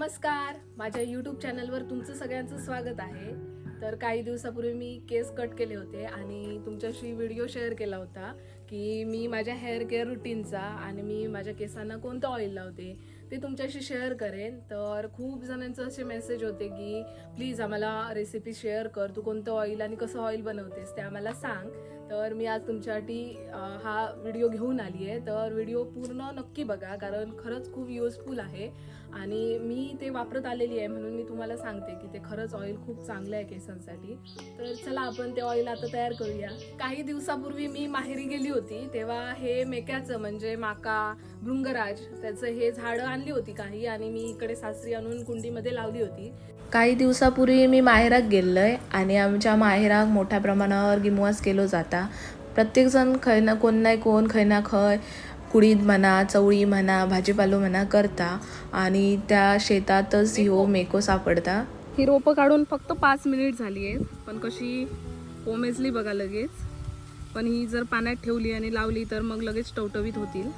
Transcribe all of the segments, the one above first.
नमस्कार. माझ्या यूट्यूब चॅनलवर तुमचं सगळ्यांचं स्वागत आहे. तर काही दिवसापूर्वी मी केस कट केले होते आणि तुमच्याशी व्हिडिओ शेअर केला होता की मी माझ्या हेअर केअर रुटीनचा आणि मी माझ्या केसांना कोणतं ऑइल लावते ते तुमच्याशी शेअर करेन. तर खूप जणांचं असे मेसेज होते की प्लीज आम्हाला रेसिपी शेअर कर. तू कोणतं ऑइल आणि कसं ऑइल बनवतेस ते आम्हाला सांग. तर मी आज तुमच्यासाठी हा व्हिडिओ घेऊन आली आहे तर व्हिडिओ पूर्ण नक्की बघा कारण खरंच खूप युजफुल आहे. आणि मी ते वापरत आलेली आहे म्हणून मी तुम्हाला सांगते की ते खरंच ऑइल खूप चांगलं आहे केसांसाठी. तर चला आपण ते ऑइल आता तयार करूया. काही दिवसापूर्वी मी माहेरी गेली होती तेव्हा हे मेक्याचं म्हणजे माका भृंगराज त्याचं हे झाडं आणली होती काही आणि मी इकडे सासरी आणून कुंडीमध्ये लावली होती. काही दिवसापूर्वी मी माहेराक आहे आणि आमच्या माहेराक मोठ्या प्रमाणावर गिमवास केलो जाता. प्रत्येकजण खंय ना कोण नाही कोण खय ना खय कुडीद म्हणा चवळी म्हणा भाजीपालो म्हणा करता आणि त्या शेतातच ह्यो मेको. सापडता. ही रोपं काढून फक्त पाच मिनिट झाली आहेत पण कशी कोमेजली बघा लगेच. पण ही जर पाण्यात ठेवली आणि लावली तर मग लगेच टवटवीत होतील.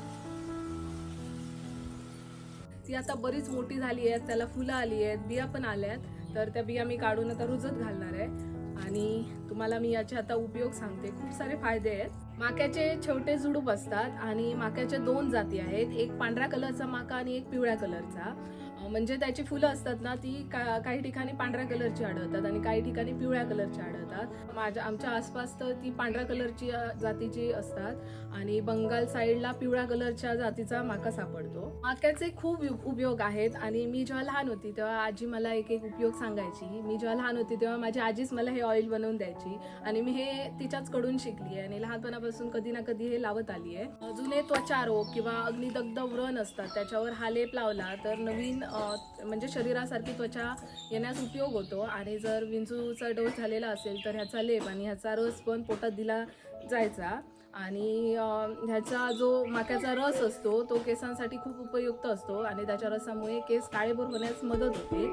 ती आता बरीच मोठी झाली आहे त्याला फुलं आली आहेत बिया पण आल्यात. तर त्या बिया मी काढून आता रुजत घालणार आहे. आणि तुम्हाला मी याचे आता उपयोग सांगते. खूप सारे फायदे आहेत. माक्याचे छोटे झुडूप असतात आणि माक्याच्या दोन जाती आहेत. एक पांढऱ्या कलरचा माका आणि एक पिवळ्या कलरचा. म्हणजे त्याची फुलं असतात ना ती का काही ठिकाणी पांढऱ्या कलरची आढळतात आणि काही ठिकाणी पिवळ्या कलरची आढळतात. माझ्या आमच्या आसपास तर ती पांढऱ्या कलरची जातीची असतात आणि बंगाल साईडला पिवळ्या कलरच्या जातीचा माका सापडतो. माक्याचे खूप उपयोग आहेत आणि मी जेव्हा लहान होती तेव्हा आजी मला एक एक उपयोग सांगायची. मी जेव्हा लहान होती तेव्हा माझी आजीच मला हे ऑइल बनवून द्यायची आणि मी हे तिच्याच कडून शिकली आहे आणि लहानपणापासून कधी ना कधी हे लावत आली आहे. जुने त्वचा रोग किंवा अग्निदग्ध व्रण असतात त्याच्यावर हा लेप लावला तर नवीन म्हणजे शरीरासारखी त्वचा येण्यास उपयोग होतो. आणि जर विंचूचा डोस झालेला असेल तर ह्याचा लेप आणि ह्याचा रस पण पोटात दिला जायचा. आणि ह्याचा जो माक्याचा रस असतो तो केसांसाठी खूप उपयुक्त असतो. आणि त्याच्या रसामुळे केस काळेभोर होण्यास मदत होते.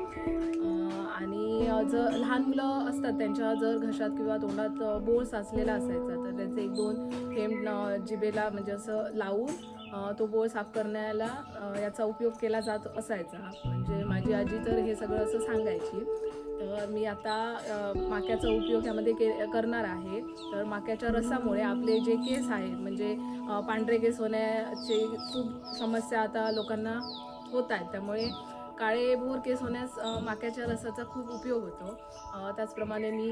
आणि जर लहान मुलं असतात त्यांच्या जर घशात किंवा तोंडात बोळ साचलेला असायचा तर त्याचे एक दोन थेंब जिबेला जिभेला म्हणजे असं लावून तो बोळ साफ करण्याला याचा उपयोग केला जात असायचा. म्हणजे माझी आजी तर हे सगळं असं सांगायची. तर मी आता माक्याचा उपयोग यामध्ये के करणार आहे. तर माक्याच्या रसामुळे आपले जे केस आहेत म्हणजे पांढरे केस होण्याचे खूप समस्या आता लोकांना होत आहेत. त्यामुळे काळे भोर केस होण्यास माक्याच्या रसाचा खूप उपयोग होतो. त्याचप्रमाणे मी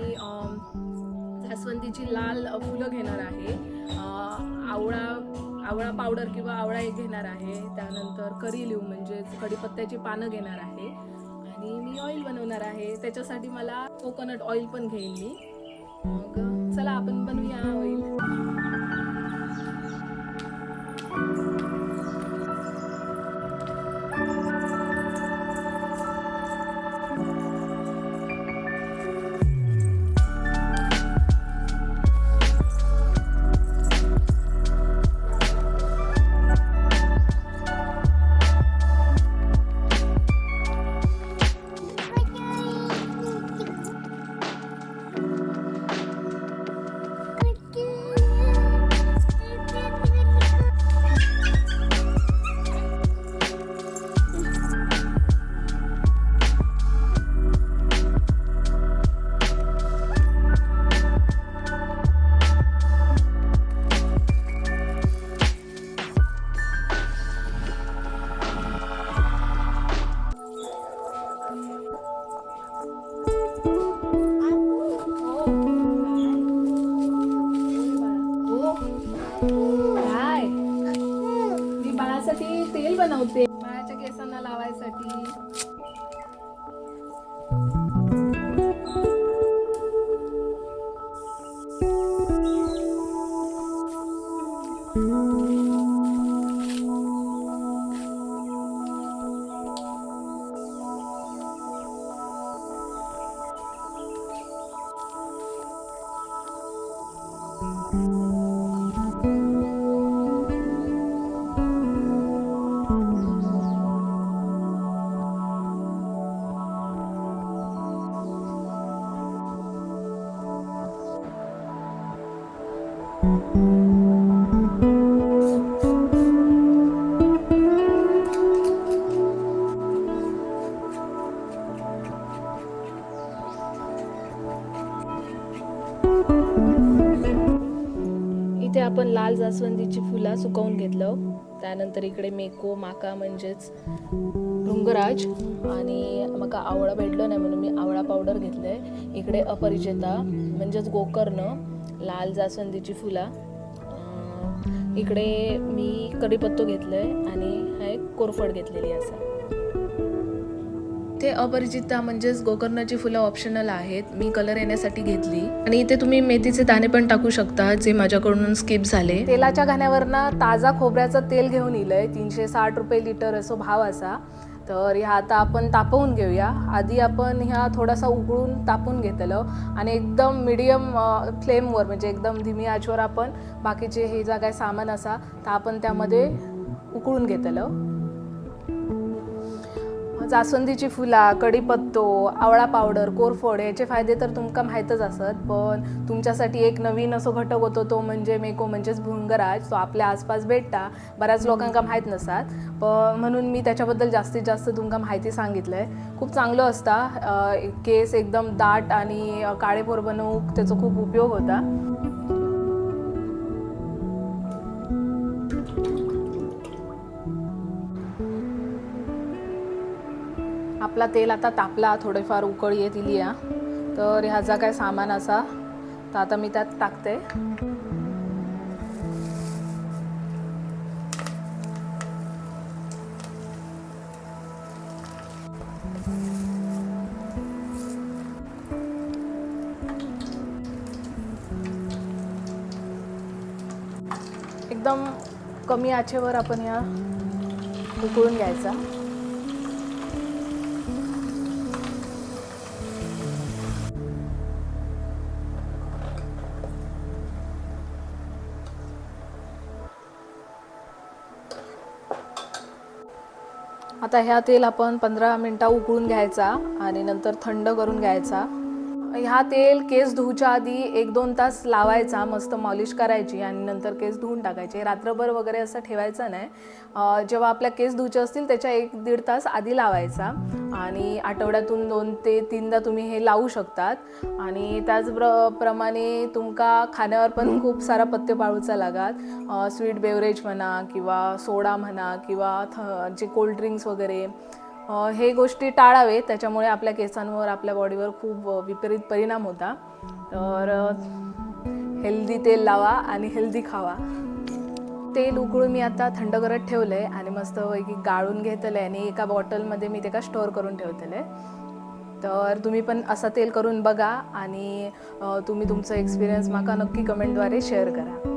जास्वंदीची लाल फुलं घेणार आहे. आवळा आवळा पावडर किंवा आवळा एक घेणार आहे. त्यानंतर करी लिव म्हणजे कढीपत्त्याची पानं घेणार आहे. आणि मी ऑइल बनवणार आहे. त्याच्यासाठी मला कोकोनट ऑइल पण घेईन मी. मग चला आपण बनवूया oil thank mm -hmm. you इथे आपण लाल जास्वंदीची फुला सुकवून घेतलं. त्यानंतर इकडे मेको माका म्हणजेच भृंगराज आणि मका आवळा भेटलं नाही म्हणून मी आवळा पावडर घेतलं आहे इकडे अपरिचिता म्हणजेच गोकर्ण लाल जास्वंदीची फुला. इकडे मी कढीपत्तो आहे आणि हा एक कोरफड घेतलेली असा. ते अपरिचिता म्हणजेच गोकर्णाची फुलं ऑप्शनल आहेत. मी कलर येण्यासाठी घेतली. आणि इथे तुम्ही मेथीचे दाणे पण टाकू शकता जे माझ्याकडून स्किप झाले. तेलाच्या घाण्यावरनं ताजा खोबऱ्याचं तेल घेऊन इलंय. तीनशे साठ रुपये लिटर असो भाव असा. तर ह्या आता आपण तापवून घेऊया. आधी आपण ह्या थोडासा उकळून तापून घेतलं. आणि एकदम मिडियम फ्लेमवर म्हणजे एकदम धीमी आचवर आपण बाकीचे हे जा काय सामान असा तर आपण त्यामध्ये उकळून घेतलं. जास्वंदीची फुलां कढीपत्तो आवळा पावडर कोरफोड याचे फायदे तर तुमका माहीतच असत पण तुमच्यासाठी एक नवीन असो घटक होतो तो म्हणजे मेको म्हणजेच भुंगराज. तो आपल्या आसपास भेटता बऱ्याच लोकांका माहीत नसतात पण म्हणून मी त्याच्याबद्दल जास्तीत जास्त तुमका माहिती सांगितलं आहे खूप चांगलं असता केस एकदम दाट आणि काळे काळेपोर बनवूक त्याचा खूप उपयोग होता. आपला तेल आता तापला थोडेफार उकळी येत इली या तर ह्याचा काय सामान असा. तर आता मी त्यात टाकते. एकदम कमी आचेवर आपण या उकळून घ्यायचा. आता ह्या तेल आपण पंधरा मिनटा उकळून घ्यायचा आणि नंतर थंड करून घ्यायचा. ह्या तेल केस धुवच्या आधी एक दोन तास लावायचा मस्त मॉलिश करायची आणि नंतर केस धुवून टाकायचे. रात्रभर वगैरे असं ठेवायचं नाही. जेव्हा आपल्या केस धुवचे असतील त्याच्या एक दीड तास आधी लावायचा. आणि आठवड्यातून दोन ते तीनदा तुम्ही हे लावू शकतात. आणि त्याचप्र प्रमाणे तुमका खाण्यावर पण खूप सारा पथ्य पाळूचा लागात स्वीट बेवरेज म्हणा किंवा सोडा म्हणा किंवा थ जे कोल्ड्रिंक्स वगैरे. हे गोष्टी टाळावे त्याच्यामुळे आपल्या केसांवर आपल्या बॉडीवर खूप विपरीत परिणाम होता. तर हेल्दी तेल लावा आणि हेल्दी खावा. तेल उकळून मी आता थंड करत ठेवलं आहे आणि मस्तपैकी गाळून घेतलं आहे आणि एका बॉटलमध्ये मी ते का स्टोअर करून ठेवलेलं आहे तर तुम्ही पण असं तेल करून बघा आणि तुम्ही तुमचं एक्सपिरियन्स माका नक्की कमेंटद्वारे शेअर करा.